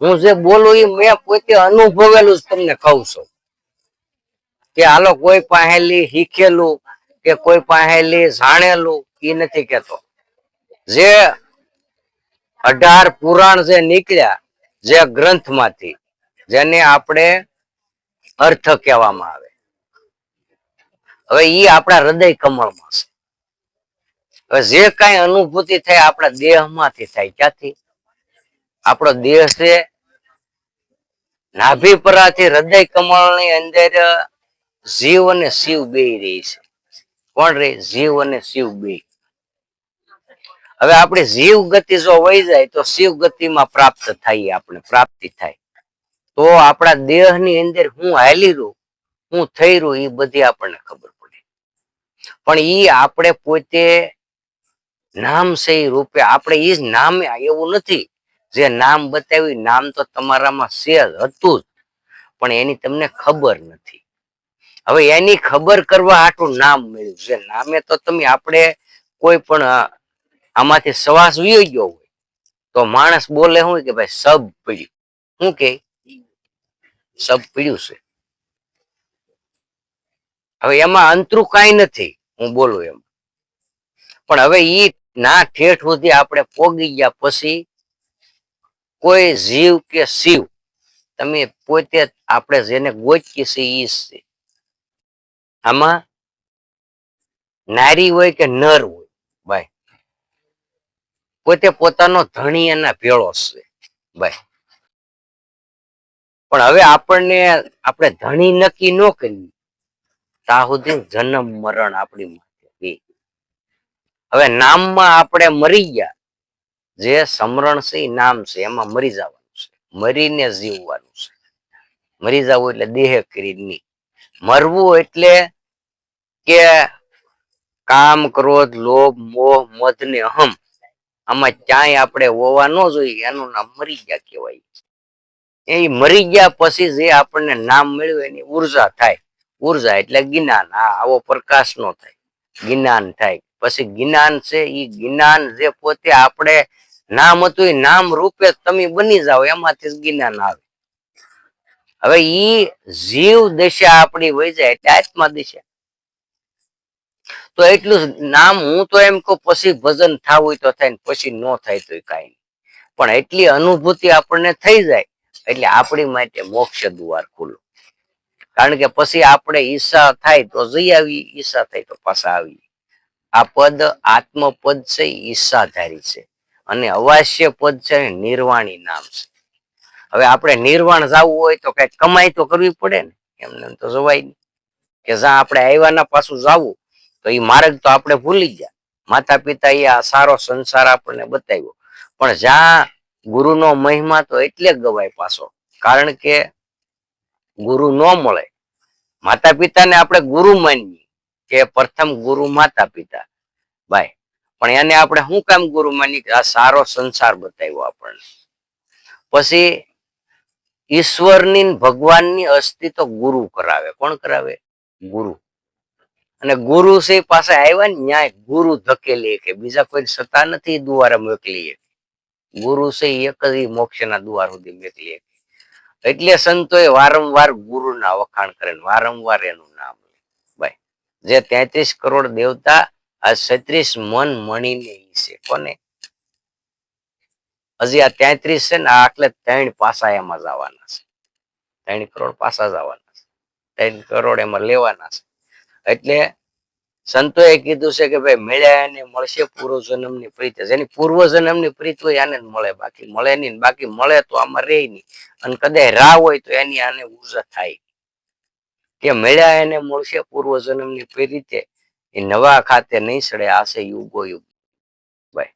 હું જે બોલું એ મેં પોતે અનુભવેલું જ તમને કહું છું. કે હાલો કોઈ પાસેલી શીખેલું કે કોઈ પાસેલી જાણેલું એ નથી કેતો. જે અઢાર પુરાણ જે નીકળ્યા, જે ગ્રંથમાંથી, જેને આપણે અર્થ કહેવામાં આવે. હવે એ આપણા હૃદય કમળમાં છે. હવે જે કઈ અનુભૂતિ થાય આપણા દેહમાંથી થાય ક્યાંથી? આપણો દેહ છે. નાભી પરાથી હૃદય કમળની અંદર જીવ અને શિવ બે રહી છે. કોણ રે જીવ અને શિવ બે. હવે આપણે જીવ ગતિ જો વહી જાય તો શિવ ગતિમાં પ્રાપ્ત થાય આપણે, પ્રાપ્તિ થાય. તો આપણા દેહની અંદર હું હાલી રહું, હું થઈ રહું એ બધી આપણને ખબર પડે. પણ એ આપણે પોતે નામ છે એ રૂપે, આપણે એ જ નામે એવું નથી. જે નામ બતાવ્યું, નામ તો તમારામાં છે હતું જ, પણ એની તમને ખબર નથી. હવે એની ખબર કરવા આટલું નામ મળ્યું જે નામે તો તમે આપણે કોઈ પણ આમાંથી શ્વાસ વયો ગયો હોય, તો માણસ બોલે શું કે ભાઈ સબ પીડ્યું. શું કે? સબ પીડ્યું છે. હવે એમાં અંતરું કઈ નથી, હું બોલું એમ. પણ હવે ઈ ના ઠેઠ સુધી આપણે પોગી ગયા પછી કોઈ જીવ કે શિવ, તમે પોતે આપણે જેને ગોચકી છે ઈ છે. આમાં નારી હોય કે નર હોય, ભાઈ, પોતે પોતાનો ધણી એના ભેળો છે, ભાઈ. પણ હવે આપણને આપણે ધણી નક્કી ન કરીએ ત્યાં જન્મ મરણ આપણી બે હવે નામમાં આપણે મરી ગયા જે સમરણ છે નામ છે, એમાં મરી જવાનું છે. મરીને જીવવાનું છે. મરી જવું એટલે દેહ કરી મરવું એટલે કે કામ, ક્રોધ, લોભ, મોહ મધ ને અહમ. આમાં ક્યાંય આપણે હોવા ન જોઈએ, એનું નામ મરી ગયા કહેવાય. એ મરી ગયા પછી જે આપણને નામ મળ્યું એની ઊર્જા થાય. ઊર્જા એટલે જ્ઞાન. આ આવો પ્રકાશ નો થાય. જ્ઞાન થાય. પછી જ્ઞાન છે એ જ્ઞાન જે પોતે આપણે નામ હતું નામ રૂપે તમે બની જાઓ, એમાંથી જ્ઞાન આવે. હવે ઈ જીવ દશા આપણી વહી જાય એટલે આત્મા દિશા. તો એટલું નામ હું તો એમ કહું પછી ભજન થવું તો થાય પછી ન થાય તો કઈ પણ એટલી અનુભૂતિ આપણને થઈ જાય એટલે આપણી માટે મોક્ષ દ્વાર ખુલ્લું. કારણ કે પછી આપણે ઈચ્છા થાય તો જઈ આવી ઈચ્છા થાય તો પાછા આવી આ પદ, આત્મપદ છે ઈચ્છાધારી છે. અને અવાસ્ય પદ છે નિર્વાણી નામ છે. હવે આપણે નિર્વાણ જવું હોય તો કઈ કમાઈ તો કરવી પડે ને. એમને તો જવાય કે જ્યાં આપણે આવ્યાના પાછું જવું, તો એ માર્ગ તો આપણે ભૂલી ગયા. માતા પિતા એ આ સારો સંસાર આપણને બતાવ્યો. પણ જ્યાં ગુરુનો મહિમા તો એટલે ગવાય પાછો. કારણ કે ગુરુ ન મળે. માતા પિતાને આપણે ગુરુ માનીએ કે પ્રથમ ગુરુ માતા પિતા ભાઈ પણ એને આપણે શું કામ ગુરુ માની આ સારો સંસાર બતાવ્યો આપણને? પછી ઈશ્વરની ભગવાનની અસ્થિ તો ગુરુ કરાવે. કોણ કરાવે? ગુરુ. અને ગુરુ છે પાસે આવ્યા ને ન્યાય, ગુરુ ધકેલી કે બીજા કોઈ સત્તા નથી દુવારે મોકલી ગુરુ છે એક જ મોક્ષના દ્વાર સુધી મોકલી એટલે સંતોએ વારંવાર ગુરુના વખાણ કરે વારંવાર એનું નામ લે. ભાઈ જે તેત્રીસ કરોડ દેવતા આ છત્રીસ મન મણીને છે, કોને? હજી આ તેત્રીસ છે ને આટલે ત્રણ પાસા એમાં જવાના છે. ત્રણ કરોડ પાસા જવાના છે. ત્રણ કરોડ એમાં લેવાના છે. એટલે સંતોએ કીધું છે કે ભાઈ મળ્યા એને મળશે પૂર્વ જન્મની પ્રીત. જેની પૂર્વ જન્મની પ્રીત હોય આને મળે, બાકી મળે નહીં બાકી મળે તો આમાં રે નહીં. અને કદાચ રાહ હોય તો એની આને ઊર્જા થાય કે મળ્યા એને મળશે પૂર્વ જન્મની પ્રીતે એ નવા ખાતે નહીં સડે આશે યુગો યુગ. ભાઈ,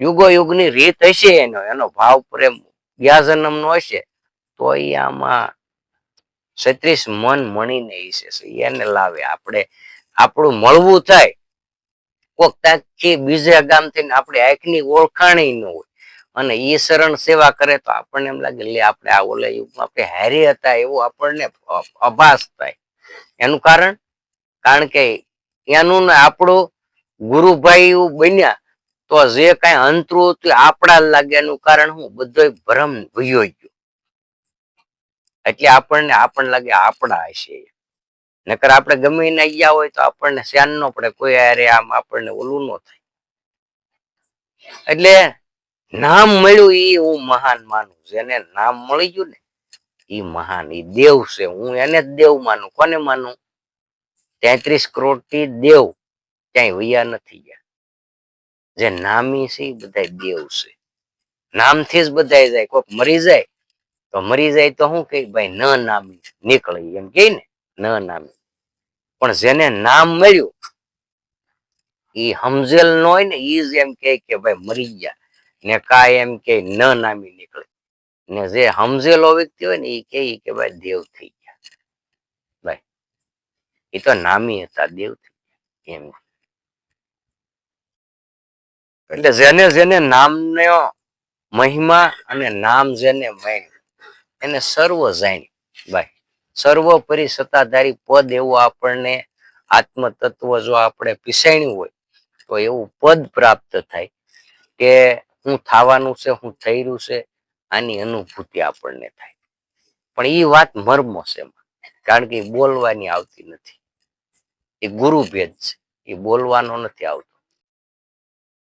યુગો યુગની રીત હશે એનો એનો ભાવ પ્રેમ વ્યાજનમ જન્મનો હશે તો એ આમાં છત્રીસ મન મણીને ઈશે એને લાવે. આપણે, આપણું મળવું થાય, કોક ત્યાંથી બીજા ગામથી ને આપણે આંખની ઓળખાણી ન હોય, અને ઈ શરણ સેવા કરે તો આપણને એમ લાગે, લે, આપણે આ ઓલા યુગમાં આપણે હારી હતા, એવું આપણને અભાસ થાય. એનું કારણ? કારણ કે એનું આપણું ગુરુભાઈ બન્યા તો જે કઈ અંતરું હતું આપણા લાગ્યાનું કારણ હું બધો ભ્રમ ભયો ગયો. એટલે આપણને આપણને લાગે આપણા હશે. નકર આપણે ગમે એને ગયા હોય તો આપણને ધ્યાન ન પડે. કોઈ અરે આમ આપણને ઓલું ન થાય. એટલે નામ મળ્યું એ હું મહાન માનું. જેને નામ મળી ગયું ને એ મહાન. એ દેવ છે. હું એને જ દેવ માનું. કોને માનું? તેત્રીસ કરોડથી દેવ ક્યાંય વૈયા નથી ગયા. જે નામી છે બધા દેવ છે. નામથી જ બધા જાય. કોઈક મરી જાય, તો મરી જાય તો શું કે ભાઈ, ન નામી, નીકળે એમ કે ને, ન નામી. પણ જેને નામ મળ્યું, એ સમજેલ ન હોય ને, એ જ એમ કે ભાઈ, મરી ગયા. ને કા એમ કે ન નામી, નીકળે. ને જે સમજેલો વ્યક્તિ હોય ને, એ કે કે ભાઈ, દેવ થઈ એ તો નામી હતા, દેવ એમ. એટલે જેને જેને નામનો મહિમા અને નામ જેને માન્યું એને સર્વ જાણ્યું ભાઈ, સર્વોપરી સત્તાધારી પદ એવું આપણને આત્મ તત્વ જો આપણે પીસાણ્યું હોય, તો એવું પદ પ્રાપ્ત થાય કે હું થવાનું છે, હું થઈ રહ્યું છે, આની અનુભૂતિ આપણને થાય. પણ એ વાત મર્મો છે કારણ કે બોલવાની આવતી નથી. એ ગુરુ ભેદ છે. એ બોલવાનો નથી આવતો.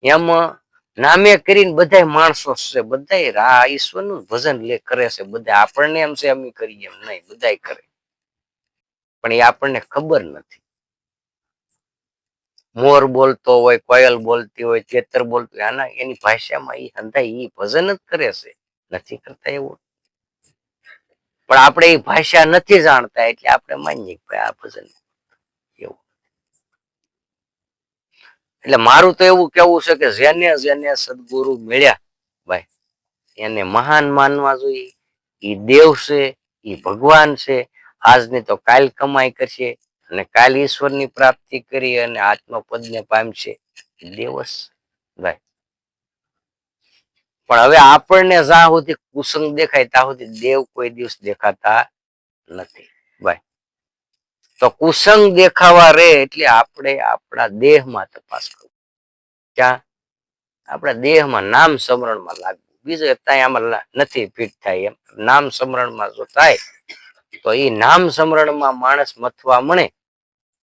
એમાં નામે કરીને બધા માણસો છે બધા રા ઈશ્વરનું ભજન લે, કરે છે બધા આપણને એમ છે, અમે કરીએ એમ નહીં બધા કરે. પણ એ આપણને ખબર નથી. મોર બોલતો હોય, કોયલ બોલતી હોય, ચેતર બોલતું હોય, આના, એની ભાષામાં એ હંધાય એ ભજન જ કરે છે. નથી કરતા એવું. પણ આપણે એ ભાષા નથી જાણતા, એટલે આપણે માનીએ કે ભાઈ આ ભજન એટલે મારું તો એવું કેવું છે કે જેને જેને સદગુરુ મળ્યા, ભાઈ, એને મહાન માનવા જોઈએ. એ દેવ છે એ ભગવાન છે. આજની તો કાલ કમાઈ કરશે અને કાલ ઈશ્વરની પ્રાપ્તિ કરી અને આત્મપદને પામશે દેવસ ભાઈ. પણ હવે આપણને જ્યાં સુધી કુસંગ દેખાય, ત્યાં સુધી દેવ કોઈ દિવસ દેખાતા નથી, ભાઈ. તો કુસંગ દેખાવા રે એટલે આપણે આપણા દેહમાં તપાસ કરવી. ક્યાં? આપણા દેહમાં નામ સમરણમાં લાગવું. બીજું ત્યાં આમાં નથી ફિટ થાય એમ. નામ સમરણમાં જો થાય, તો એ નામ સમરણમાં માણસ મથવા મળે,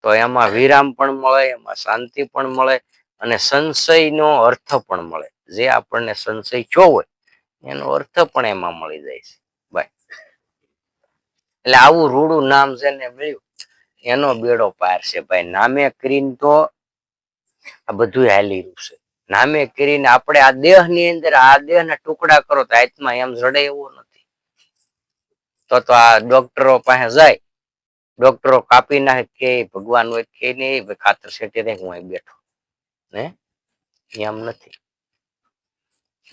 તો એમાં વિરામ પણ મળે, એમાં શાંતિ પણ મળે અને સંશયનો અર્થ પણ મળે. જે આપણને સંશય થયો હોય, એનો અર્થ પણ એમાં મળી જાય છે. ભાઈ એટલે આવું રૂડું નામ જેને મળ્યું એનો બેડો પાર છે ભાઈ. નામે કરીને તો આ બધું હાલી રહ્યું નામે કરીને આપણે આ દેહની અંદર આ દેહ ના ટુકડા કરો તો આત્મા એમ જડે એવો નથી. તો તો આ ડોક્ટરો પાસે જાય. ડોક્ટરો કાપી નાખે કે ભગવાન હોય કે નહીં ખાતર શેઠી હું અહીં બેઠો. ને? એમ નથી.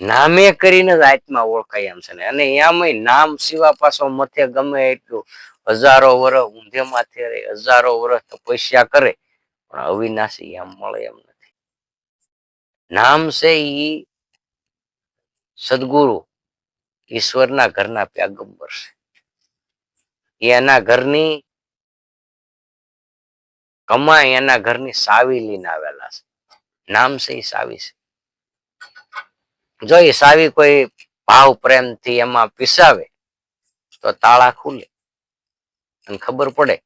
નામે કરીને જ આત્મા ઓળખાય એમ છે ને. અને એમ નામ સિવા પાછો મથે ગમે એટલું હજારો વર્ષ ઊંધે માથે રહે હજારો વર્ષ તપસ્યા કરે, પણ અવિનાશી એમ મળે એમ નથી. નામ છે ઈ સદગુરુ, ઈશ્વરના ઘરના પ્યાગંબર છે. એના ઘરની કમાઈ એના ઘરની સાવી લઈને આવેલા છે. નામ છે સાવી છે. જો એ સાવી કોઈ ભાવ પ્રેમથી એમાં પીસાવે, તો તાળા ખુલે. અને ખબર પડે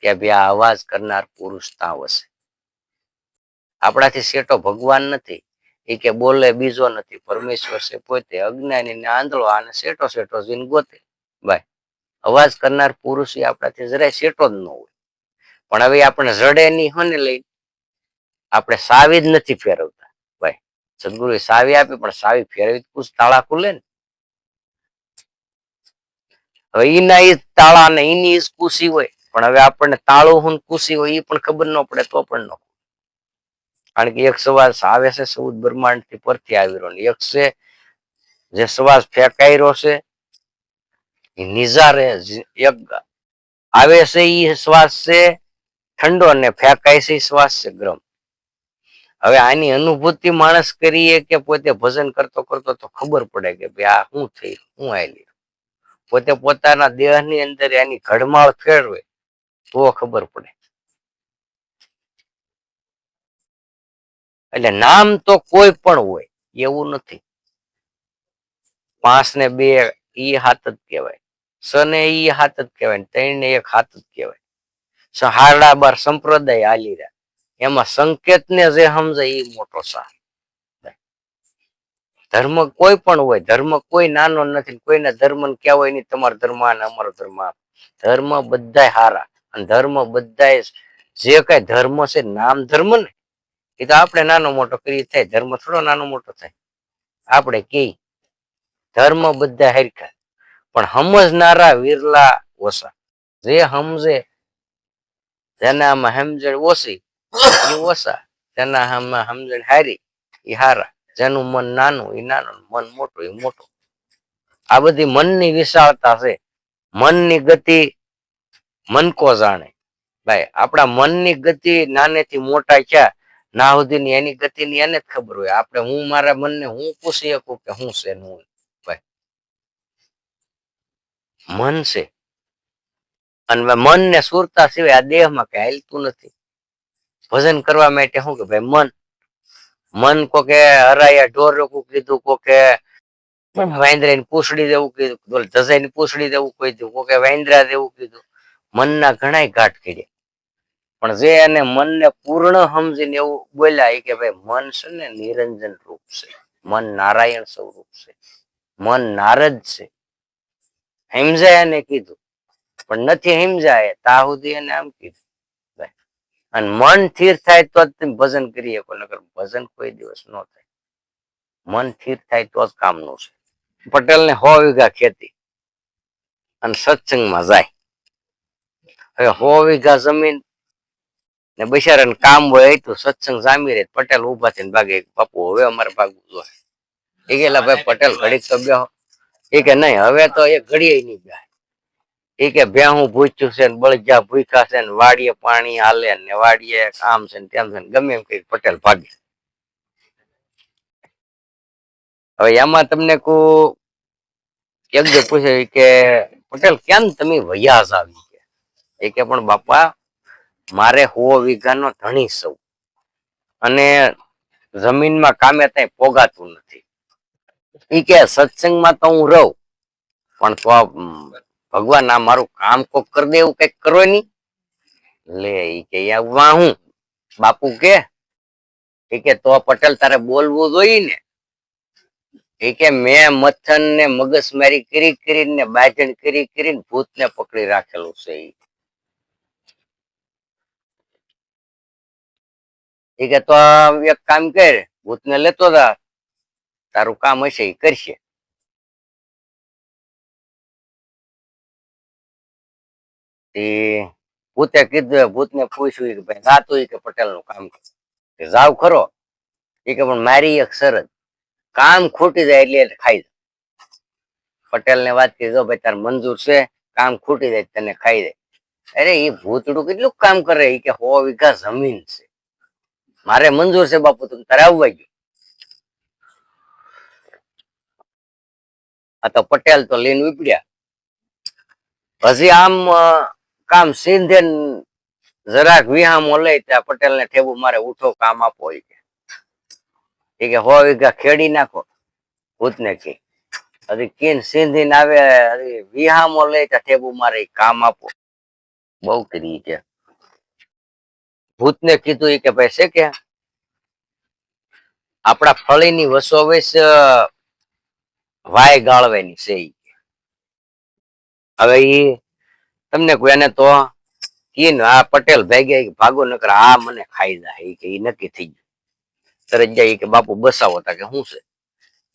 કે ભાઈ આ અવાજ કરનાર પુરુષ ત્યાં હશે. આપણાથી શેટો ભગવાન નથી. એ કે બોલે બીજો નથી. પરમેશ્વર છે પોતે અજ્ઞાની ને આંધળો, આને શેટો શેટો જીન ગોતે. ભાઈ, અવાજ કરનાર પુરુષ એ આપણાથી જરાય શેટો જ ન હોય. પણ હવે આપણે જડે નહીં હોય ને લઈ આપણે સાવી જ નથી ફેરવતા. ભાઈ, સદગુરુએ સાવી આપી, પણ સાવી ફેરવી કુછ તાળા ખુલે ને. હવે ઈના ઈ તાળા ને ઈ જ કુસી હોય. પણ હવે આપણને તાળું હું કુશી હોય એ પણ ખબર ન પડે તો પણ ન કારણ કે એક શ્વાસ આવે છે સૌદ બ્રહ્માંડથી પરથી આવી રહ્યો એક છે જે શ્વાસ ફેંકાઈ રહ્યો છે એ નિઝારે એક આવે છે એ શ્વાસ છે, ઠંડો અને ફેંકાય છે શ્વાસ છે ગરમ. હવે આની અનુભૂતિ માણસ કરીએ કે પોતે ભજન કરતો કરતો તો ખબર પડે કે ભાઈ આ શું થઈ શું આવેલી પોતે પોતાના દેહની અંદર એની ઘડમાળ ફેરવે, તો ખબર પડે. એટલે નામ તો કોઈ પણ હોય, એવું નથી. પાંચ ને બે ઈ હાથ જ કહેવાય સ ને ઈ હાથ જ કહેવાય ત્રણ ને એક હાથ જ કહેવાય. સહારડા બાર સંપ્રદાય રહ્યા. એમાં સંકેત ને જે સમજે એ મોટો સાર. ધર્મ કોઈ પણ હોય, ધર્મ કોઈ નાનો નથી, કોઈના ધર્મ કહેવાય નહીં તમારો ધર્મ આ ને અમારો ધર્મ ધર્મ બધા હારા અને ધર્મ બધા જે કઈ ધર્મ છે, નામ ધર્મ ને, એ તો આપણે નાનો મોટો કરીએ થાય, ધર્મ થોડો નાનો મોટો થાય. આપણે કે ધર્મ બધા હરખા, પણ સમજનારા વિરલા ઓછા. જે સમજે જેના આમાં સમજણ ઓછી, એ ઓછા. જેના આમાં સમજણ હારી, એ હારા. જેનું મન નાનું એ નાનું મન મોટું એ મોટું. આ બધી મનની વિશાળતા છે. મનની ગતિ મન કો જાણે. ભાઈ, આપણા મનની ગતિ નાનેથી મોટા ક્યાં? ના સુધીની એની ગતિની એને જ ખબર હોય. આપણે હું મારા મનને હું પૂછી શકું કે હું છે હું? ભાઈ, મન છે. અને મન ને સુરતા સિવાય આ દેહમાં કઈ હાલતું નથી. ભજન કરવા માટે શું કે ભાઈ, મન મન કોકે હરાયા ઢોર કીધું, કોકે વાંદરા ની પૂછડી દેવું કીધું ધજાઈ ની પૂછડી દેવું કીધું, કોકે વાંદરા દેવું કીધું. મનના ઘણા ઘાટ કર્યા. પણ જે એને મનને પૂર્ણ સમજીને એવું બોલ્યા કે ભાઈ, મન છે ને નિરંજન રૂપ છે. મન નારાયણ સ્વરૂપ છે. મન નારદ છે. હિમજાયાને કીધું. પણ નથી હિમજાય તા સુધી એને આમ કીધું. અને મન સ્થિર થાય તો જ તમે ભજન કરી શકો, નકર ભજન કોઈ દિવસ ન થાય. મન સ્થિર થાય તો જ કામનું છે. પટેલ ને હો વીઘા ખેતી અને સત્સંગમાં જાય. હવે હો વીઘા જમીન ને બિચારાને કામ હોય તો સત્સંગ જામી રહે. પટેલ ઊભા થઈને ભાગે બાપુ, હવે અમારે ભાગવું જોઈએ. એ કેલા ભાઈ, પટેલ ઘડીક તો બે એ કે, નહીં, હવે તો એ ઘડીએ નહીં બેહ એ કે ભેહું ભૂચ્યું છે બળજા ભૂખા છે વાડીએ પાણી હાલે ને વાડીએ કામ છે ને તેમ છે ગમે એમ કઈ પટેલ ભાગે. હવે એમાં તમને કો એક જો પૂછે કે, પટેલ, કેમ તમે વયાસ આવી કે? એ કે, પણ બાપા, મારે હો વીઘાનો ધણી સૌ. અને જમીનમાં કામે ત્યાં પોગાતું નથી. એ કે, સત્સંગમાં તો હું રહું, પણ ભગવાન, આ મારું કામ કોક કરી દે એવું કંઈક કરો નહીં લે, ઈ કે આવવા હું. બાપુ કે ઈ કે, તો પટેલ તારે બોલવું જોઈએ ને. ઈ મેં મથન ને મગજમારી કરી, કરીને બાજણ કરી, કરીને ભૂતને પકડી રાખેલું છે ઈ. તો એક કામ કર, ભૂતને લેતો જા. તારું કામ હશે એ કરશે. તે ભૂતે કીધું ભૂતને પૂછ્યું કે ભાઈ, રાતું કે પટેલનું કામ કે જાવ ખરો. એ કે પણ મારી એક શરત. કામ ખૂટી જાય એટલે ખાઈ જાય પટેલ ને વાત કરી ભાઈ, તાર મંજૂર છે, કામ ખૂટી જાય તને ખાઈ જાય અરે એ ભૂતડું કેટલું કામ કરે? એ કે હો વીઘા જમીન છે. મારે મંજૂર છે બાપુ તમે તારે આવવા ગયું. આ તો પટેલ તો લઈને ઉપડ્યા. પછી આમ કામ સિંધે જરાક વિહામો લઈ ત્યાં પટેલ ને ઠેબુ મારે ઉઠો કામ આપો એ કે. હો વીઘા ખેડી નાખો ભૂતને કે. હજી કીન સીંધીને આવે વિહામો લઈ ત્યાં ઠેબુ મારે કામ આપો. બહુ કરી કે. ભૂતને કીધું એ કે ભાઈ છે કે? આપણા ફળીની વસોવેશ વાય ગાળવાની છે હવે ઈ તમને કોઈ એને તો કી આ પટેલ ભાગ્યા ભાગો નકર આ મને ખાઈ જાય. કે એ નક્કી થઈ ગયું. તરત જાય કે બાપુ બસાવો તા કે શું છે?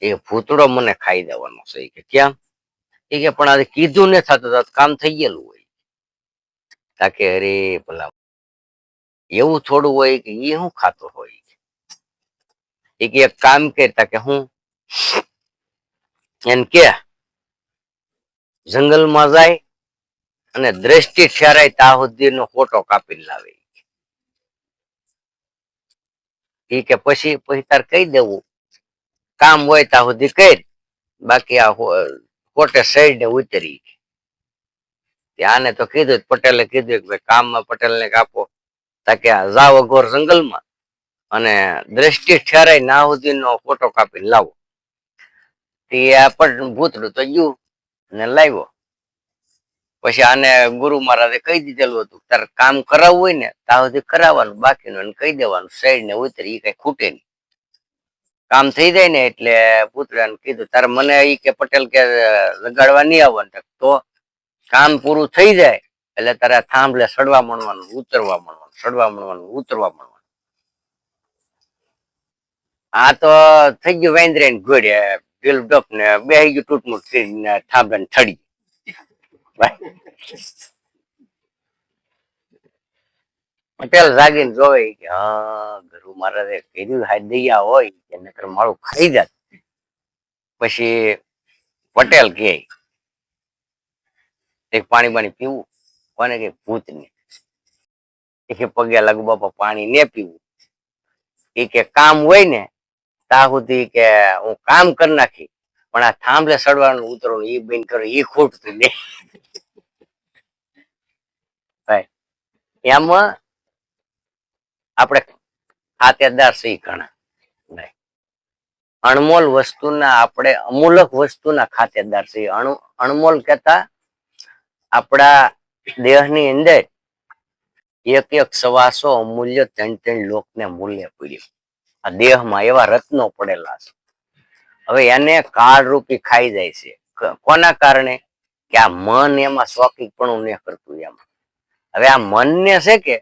એ ભૂતડો મને ખાઈ દેવાનો છે. કે કેમ? એ કે પણ આજે કીધું ને થતું કામ થઈ ગયેલું હોય. તાકે અરે ભલા. એવું થોડું હોય કે એ શું ખાતો હોય. એ કે એક કામ કરતા કે હું એને કે જંગલમાં જાય અને દ્રષ્ટિ ઠેરાય તાહુદ્દીન નો ફોટો કાપી લાવે એ કે. પછી પછી તાર કહી દેવું. કામ હોય ત્યાં સુધી બાકી આ કોટે ખોટે ને ઉતરી આને તો કીધું પટેલે કીધું કે ભાઈ કામમાં પટેલ ને કાપો તાકે જાવ અઘોર જંગલમાં. અને દ્રષ્ટિ ઠેરાય ના સુધીનો ફોટો કાપીને લાવો. તે આપણને ભૂતડું તો ગયું ને લાવ્યો. પછી આને ગુરુ મહારાજે કહી દીધેલું હતું તારે કામ કરાવવું હોય ને ત્યાં સુધી કરાવવાનું, બાકીનું કહી દેવાનું સાઈડ ને ઉતરી એ કઈ ખૂટે નહીં. કામ થઈ જાય ને એટલે પુતળાને કીધું, તારે મને ઈ કે પટેલ કે લગાડવા નહીં આવવાનું. તો કામ પૂરું થઈ જાય, એટલે તારે થાંભલે સડવા મળવાનું ઉતરવા મળવાનું સડવા મળવાનું ઉતરવા મળવાનું આ તો થઈ ગયું વેન્દ્રે ને ઘોડે બિલ ડપ ને બે ગયું, તૂટમૂટ થાંભલે ને પટેલ જાગીને જોવે કે, હા ગુરુ મહારાજે કીધું હાથ દૈયા હોય કે નકર મારું ખાઈ જાત. પછી પટેલ કે એક પાણી પાણી પીવું? કોને કે ભૂત ને એ કે, પગે લાગુ બાપા પાણી ને પીવું. એ કે, કામ હોય ને ત્યાં સુધી કે હું કામ કરી નાખી. પણ આ થાંભલે સડવાનું ઉતરવાનું એ બેન કરો એ ખોટતું ને એમાં આપણે ખાતેદાર સહી ઘણા. અણમોલ વસ્તુના આપણે, અમૂલક વસ્તુના ખાતેદાર અણુ, અણમોલ કહેતા આપણા દેહની અંદર એક એક સવાસો અમૂલ્ય ત્રણ ત્રણ લોકને મૂલ્ય પડ્યું. આ દેહમાં એવા રત્નો પડેલા છે. હવે એને કાળ રૂપી ખાઈ જાય છે. કોના કારણે? કે આ મન એમાં શોખીપણું ન કરતું એમાં. હવે આ મનને છે કે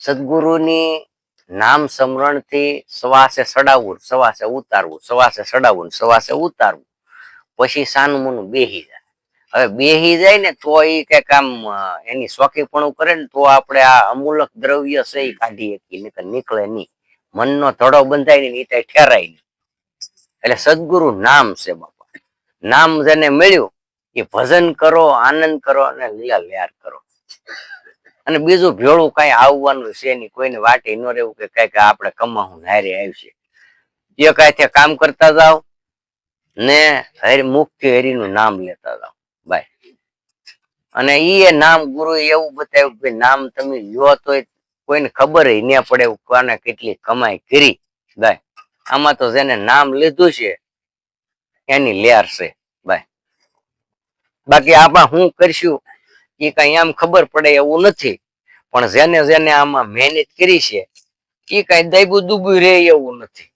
સદગુરુની નામ સ્મરણથી સવાસે સડાવવું, સવાસે ઉતારવું, સવાસે સડાવવું સવાસે ઉતારવું. પછી સાનમુનું બેહી જાય. હવે બેહી જાય ને તો એ કંઈક આમ એની શોખીપણું કરે ને તો આપણે આ અમૂલક દ્રવ્ય છે એ કાઢી શકીએ નીકળે નહીં. મનનો ધડો બંધાય નહીં એ ઠેરાય નહીં. એટલે સદગુરુ નામ છે બાપા. નામ જેને મળ્યું, એ ભજન કરો, આનંદ કરો અને લીલા લહેર કરો. અને બીજું ભેળું કઈ આવવાનું છે નહીં, કોઈને વાટે ન રહેવું કે કંઈક આપણે કમાવું, હારે આવશે એ કાંઈ કામ કરતા જાઓ ને હરી મુખ્ય હરિનું નામ લેતા જાઓ. બાય. અને એ નામ ગુરુ એવું બતાવ્યું કે નામ તમે લ્યો તો કોઈને ખબર ન પડે કોને કેટલી કમાઈ કરી. બાય. આમાં તો જેને નામ લીધું છે, એની લેર છે. બાય. બાકી આમાં હું કરશું, એ કઈ આમ ખબર પડે એવું નથી, પણ જેને જેને આમાં મહેનત કરી છે, એ કઈ દૈબુ દુબુ રે એવું નથી.